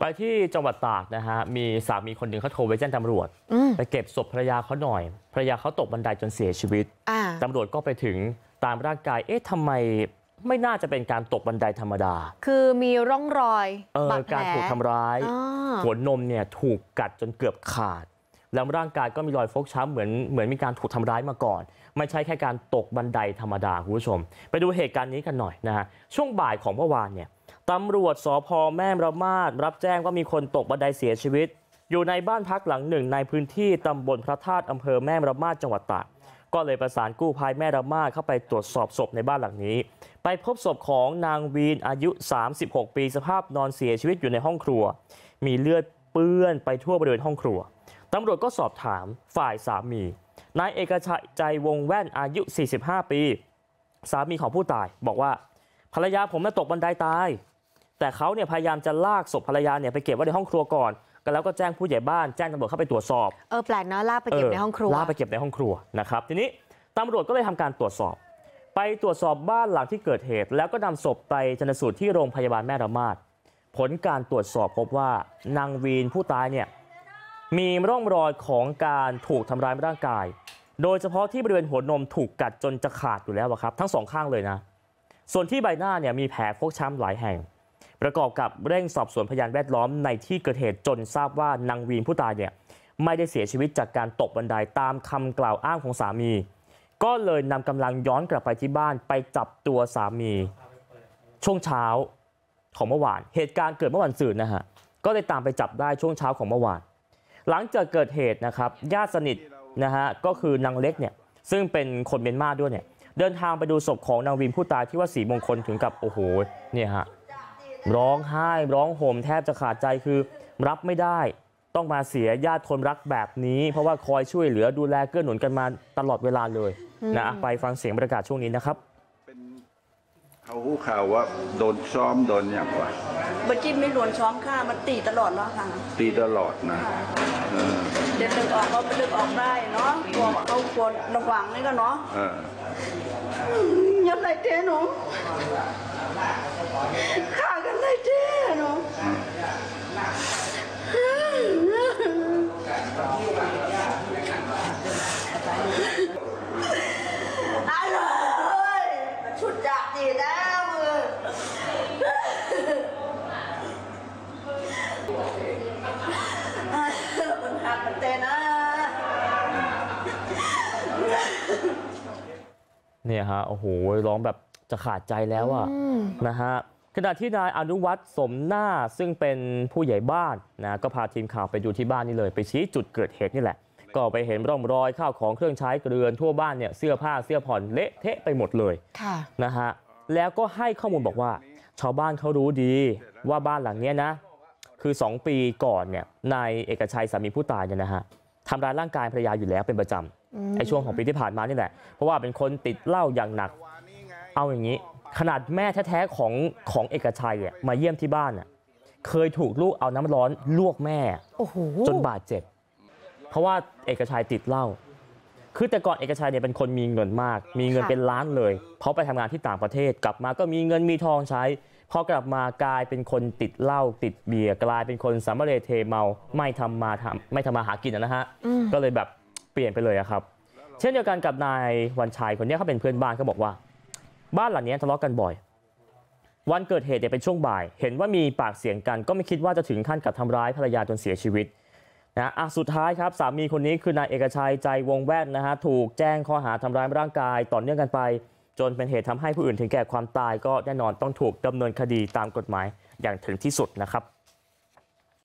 ไปที่จังหวัดตากนะฮะมีสามีคนหนึ่งเขาโทรไปแจ้งตำรวจอืมไปเก็บศพภรรยาเขาหน่อยภรรยาเขาตกบันไดจนเสียชีวิตอ่าตำรวจก็ไปถึงตามร่างกายเอ๊ะทำไมไม่น่าจะเป็นการตกบันไดธรรมดา คือมีร่องรอยเออบาดแผลการถูกทำร้ายอ่าหัวนมเนี่ยถูกกัดจนเกือบขาด แล้วร่างกายก็มีรอยฟกช้ำเหมือนเหมือนมีการถูกทำร้ายมาก่อน ไม่ใช่แค่การตกบันไดธรรมดาคุณผู้ชม ไปดูเหตุการณ์นี้กันหน่อยนะฮะช่วงบ่ายของเมื่อวานเนี่ย ตำรวจสพแม่ระมาดรับแจ้งว่ามีคนตกบันไดเสียชีวิตอยู่ในบ้านพักหลังหนึ่งในพื้นที่ตำบลพระธาตุอำเภอแม่ระมาดจังหวัดตากก็เลยประสานกู้ภัยแม่ระมาดเข้าไปตรวจสอบศพในบ้านหลังนี้ ไปพบศพของนางวีนอายุ 36 ปีสภาพนอนเสียชีวิตอยู่ในห้องครัว มีเลือดเปื้อนไปทั่วบริเวณห้องครัวตำรวจก็สอบถามฝ่ายสามีนายเอกชัยใจวงแว่นอายุ 45 ปี สามีของผู้ตายบอกว่าภรรยาผมน่ะตกบันไดตาย แต่เขาเนี่ยพยายามจะลากศพภรรยาเนี่ยไปเก็บไว้ในห้องครัวก่อนก็แล้วก็แจ้งผู้ใหญ่บ้านแจ้งตำรวจเข้าไปตรวจสอบเออแปลกเนอะลากไปเก็บในห้องครัวลากไปเก็บในห้องครัวนะครับทีนี้ตำรวจก็เลยทำการตรวจสอบ ไปตรวจสอบบ้านหลังที่เกิดเหตุ แล้วก็นำศพไปชนสูตรที่โรงพยาบาลแม่ระมาดผลการตรวจสอบพบว่านางวีนผู้ตายเนี่ยมีร่องรอยของการถูกทำร้ายร่างกาย โดยเฉพาะที่บริเวณหัวนมถูกกัดจนจะขาดอยู่แล้วอะครับ ทั้งสองข้างเลยนะ ส่วนที่ใบหน้าเนี่ยมีแผลฟกช้ำหลายแห่ง ประกอบกับเร่งสอบสวนพยานแวดล้อมในที่เกิดเหตุจนทราบว่านางวีนผู้ตายเนี่ยไม่ได้เสียชีวิตจากการตกบันไดตามคำกล่าวอ้างของสามี ก็เลยนำกำลังย้อนกลับไปที่บ้านไปจับตัวสามี ช่วงเช้าของเมื่อวาน เหตุการณ์เกิดเมื่อวันศุกร์นะฮะก็เลยตามไปจับได้ช่วงเช้าของเมื่อวาน หลังจากเกิดเหตุนะครับญาติสนิทนะฮะก็คือนางเล็กเนี่ยซึ่งเป็นคนเมียนมาด้วยเนี่ยเดินทางไปดูศพของนางวีนผู้ตายที่ว่าสีมงคลถึงกับโอ้โหเนี่ยฮะ ร้องไห้ร้องห่มแทบจะขาดใจคือรับไม่ได้ต้องมาเสียญาติคนรักแบบนี้เพราะว่าคอยช่วยเหลือดูแลเกื้อหนุนกันมาตลอดเวลาเลยนะไปฟังเสียงบรรยากาศช่วงนี้นะครับเป็นเขาหู้ข่าวว่าโดนซ้อมโดนอย่างวะบัจิ้มไม่หลวนช้อมข้ามันตีตลอดเนาะค่ะตีตลอดนะเออเด็กดึกออกเขาไปดึกออกได้เนาะกลัวว่าเขาควรระวังนี่ก็เนาะเออยันไรเจ้หนูฆ่ากันไรเจ้หนูอ้าว เลยชุดจักดีแล้วมือมันหักมันเต้นนะเนี่ยฮะโอ้โหร้องแบบจะขาดใจแล้วอะนะฮะ ขณะที่นายอนุวัฒน์สมหน้าซึ่งเป็นผู้ใหญ่บ้านนะก็พาทีมข่าวไปดูที่บ้านนี่เลยไปชี้จุดเกิดเหตุนี่แหละก็ไปเห็นร่องรอยข้าวของเครื่องใช้เกลือนทั่วบ้านเนี่ยเสื้อผ้าเสื้อผ่อนเละเทะไปหมดเลยค่ะนะฮะแล้วก็ให้ข้อมูลบอกว่าชาวบ้านเขารู้ดีว่าบ้านหลังเนี้ยนะคือ2ปีก่อนเนี่ยนายเอกชัยสามีผู้ตายเนี่ยนะฮะทำร้ายร่างกายภรรยาอยู่แล้วเป็นประจำไอ้ช่วงของปีที่ผ่านมานี่แหละเพราะว่าเป็นคนติดเหล้าอย่างหนักเอาอย่างนี้ ขนาดแม่แท้ๆของของเอกชัยอะมาเยี่ยมที่บ้านอะเคยถูกลูกเอาน้ำร้อนลวกแม่โอ้โหจนบาดเจ็บเพราะว่าเอกชัยติดเหล้าคือแต่ก่อนเอกชัยเนี่ยเป็นคนมีเงินมาก มีเงินค่ะเป็นล้านเลยเขาไปทำงานที่ต่างประเทศกลับมาก็มีเงินมีทองใช้พอกลับมากลายเป็นคนติดเหล้าติดเบียร์กลายเป็นคนสามเณรเทเมาไม่ทำมาทำไม่ทำมาหากินนะฮะก็เลยแบบเปลี่ยนไปเลยอะครับ เช่นเดียวกันกับนายวันชัยคนนี้เขาเป็นเพื่อนบ้านเขาบอกว่า บ้านหลังนี้ทะเลาะกันบ่อยวันเกิดเหตุเนี่ยเป็นช่วงบ่ายเห็นว่ามีปากเสียงกันก็ไม่คิดว่าจะถึงขั้นกับทำร้ายภรรยาจนเสียชีวิตนะอะสุดท้ายครับสามีคนนี้คือนายเอกชัยใจวงแว่นนะฮะถูกแจ้งข้อหาทำร้ายร่างกายต่อเนื่องกันไป จนเป็นเหตุทำให้ผู้อื่นถึงแก่ความตายก็แน่นอนต้องถูกดำเนินคดีตามกฎหมายอย่างถึงที่สุดนะครับ